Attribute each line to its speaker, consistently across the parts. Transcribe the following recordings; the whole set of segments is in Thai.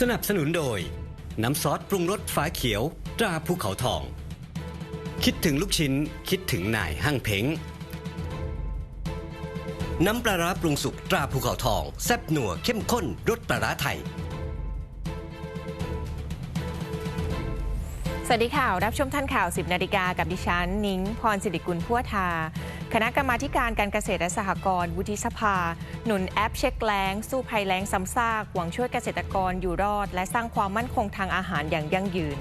Speaker 1: สนับสนุนโดย น้ำซอสปรุงรสฝาเขียว ตราภูเขาทอง คิดถึงลูกชิ้น คิดถึงนายห้างเพ้ง น้ำปลาร้าปรุงสุกตราภูเขาทอง แซ่บหนัวเข้มข้นรสปลาร้าไทย
Speaker 2: สวัสดีค่ะ รับชมท่านข่าว 10 นาฬิกากับดิฉัน นิ้ง พรสิริกุลพัวทา คณะกรรมาการการเกษตรและสหกรณ์วุฒิสภา หนุนแอปเช็คแล้ง สู้ภัยแล้งซ้ำซาก หวังช่วยเกษตรกรอยู่รอด และสร้างความมั่นคงทางอาหารอย่างยั่งยืน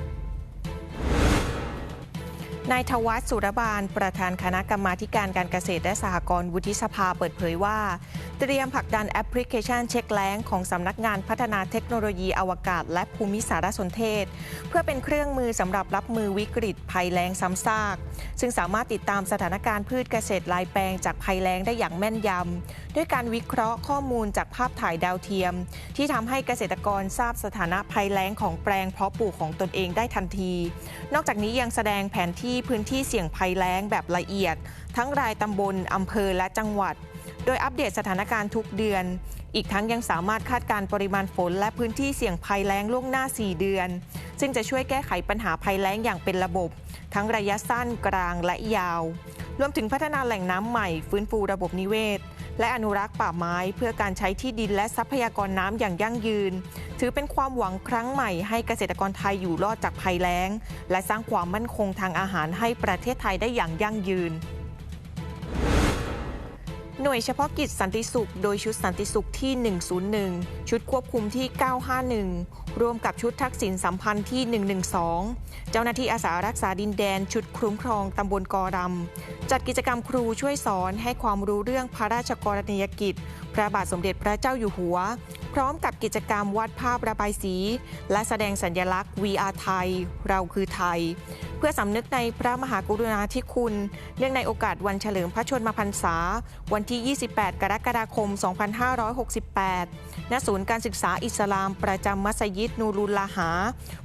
Speaker 2: นายทวัฒสุรบาล ประธานคณะกรรมาการการเกษตรและสหกรณ์วุฒิสภาเปิดเผยว่า เตรียมผลักดันแอปพลิเคชันเช็คแล้งของสำนักงานพัฒนาเทคโนโลยีอวกาศ และภูมิสารสนเทศ เพื่อเป็นเครื่องมือสำหรับรับมือวิกฤตภัยแล้งซ้ำซาก ซึ่งสามารถติดตามสถานการณ์พืชเกษตรลายแปลงจากภัยแล้งได้อย่างแม่นยำด้วยการวิเคราะห์ข้อมูลจากภาพถ่ายดาวเทียม ที่ทำให้เกษตรกรทราบสถานะภัยแล้งของแปลงเพาะปลูกของตนเองได้ทันที นอกจากนี้ยังแสดงแผนที่พื้นที่เสี่ยงภัยแล้งแบบละเอียด ทั้งรายตำบลอำเภอและจังหวัด โดยอัปเดตสถานการณ์ทุกเดือน อีกทั้งยังสามารถคาดการณ์ปริมาณฝนและพื้นที่เสี่ยงภัยแล้งล่วงหน้า 4 เดือน ซึ่งจะช่วยแก้ไขปัญหาภัยแล้งอย่างเป็นระบบ ทั้งระยะสั้นกลางและยาว รวมถึงพัฒนาแหล่งน้ำใหม่ ฟื้นฟูระบบนิเวศ และอนุรักษ์ป่าไม้เพื่อการใช้ที่ดินและทรัพยากรน้ำอย่างยั่งยืน ถือเป็นความหวังครั้งใหม่ให้เกษตรกรไทยอยู่รอดจากภัยแล้ง และสร้างความมั่นคงทางอาหารให้ประเทศไทยได้อย่างยั่งยืน หน่วยเฉพาะกิจสันติสุข โดยชุดสันติสุขที่ 101 ชุดควบคุมที่ 951 รวมกับชุดทักษิณสัมพันธ์ที่ 112 เจ้าหน้าที่อาสารักษาดินแดนชุดคุ้มครองตำบลกอรำจัดกิจกรรมครูช่วยสอนให้ความรู้เรื่องพระราชกรณียกิจ พระบาทสมเด็จพระเจ้าอยู่หัว พร้อมกับกิจกรรมวาดภาพระบายสี และแสดงสัญลักษณ์ VR ไทย เราคือไทย พื่อสำนึกในพระมหากรุณาธิคุณ เนื่องในโอกาสวันเฉลิมพระชนมพรรษา วันที่ 28 กรกฎาคม 2568 ณ ศูนย์การศึกษาอิสลามประจำมัสยิดนูรุลลาหา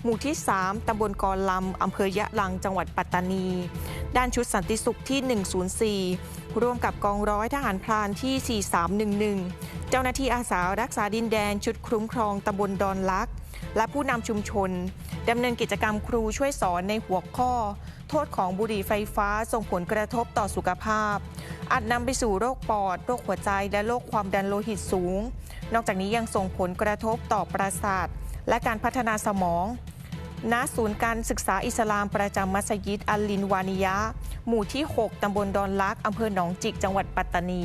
Speaker 2: หมู่ที่ 3 ตำบลกอลำอำเภอยะลัง จังหวัดปัตตานี ด้านชุดสันติสุขที่ 104 ร่วมกับกองร้อยทหารพรานที่ 4311 เจ้าหน้าที่อาสารักษาดินแดนชุดคุ้มครองตำบลดอนลัก และผู้นำชุมชนดำเนินกิจกรรมครูช่วยสอนในหัวข้อ โทษของบุหรี่ไฟฟ้าส่งผลกระทบต่อสุขภาพ อาจนำไปสู่โรคปอด โรคหัวใจ และโรคความดันโลหิตสูง นอกจากนี้ยังส่งผลกระทบต่อประสาท และการพัฒนาสมองณศูนย์การศึกษาอิสลามประจำมัสยิดอัลลินวานิยะ หมู่ที่ 6 ตำบลดอนลัก อำเภอหนองจิก จังหวัดปัตตานี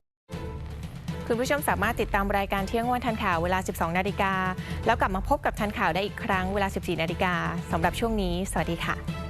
Speaker 2: คุณผู้ชมสามารถติดตามรายการเที่ยงวันทันข่าวเวลา 12 นาฬิกา แล้วกลับมาพบกับทันข่าวได้อีกครั้งเวลา 14 นาฬิกาสำหรับช่วงนี้ สวัสดีค่ะ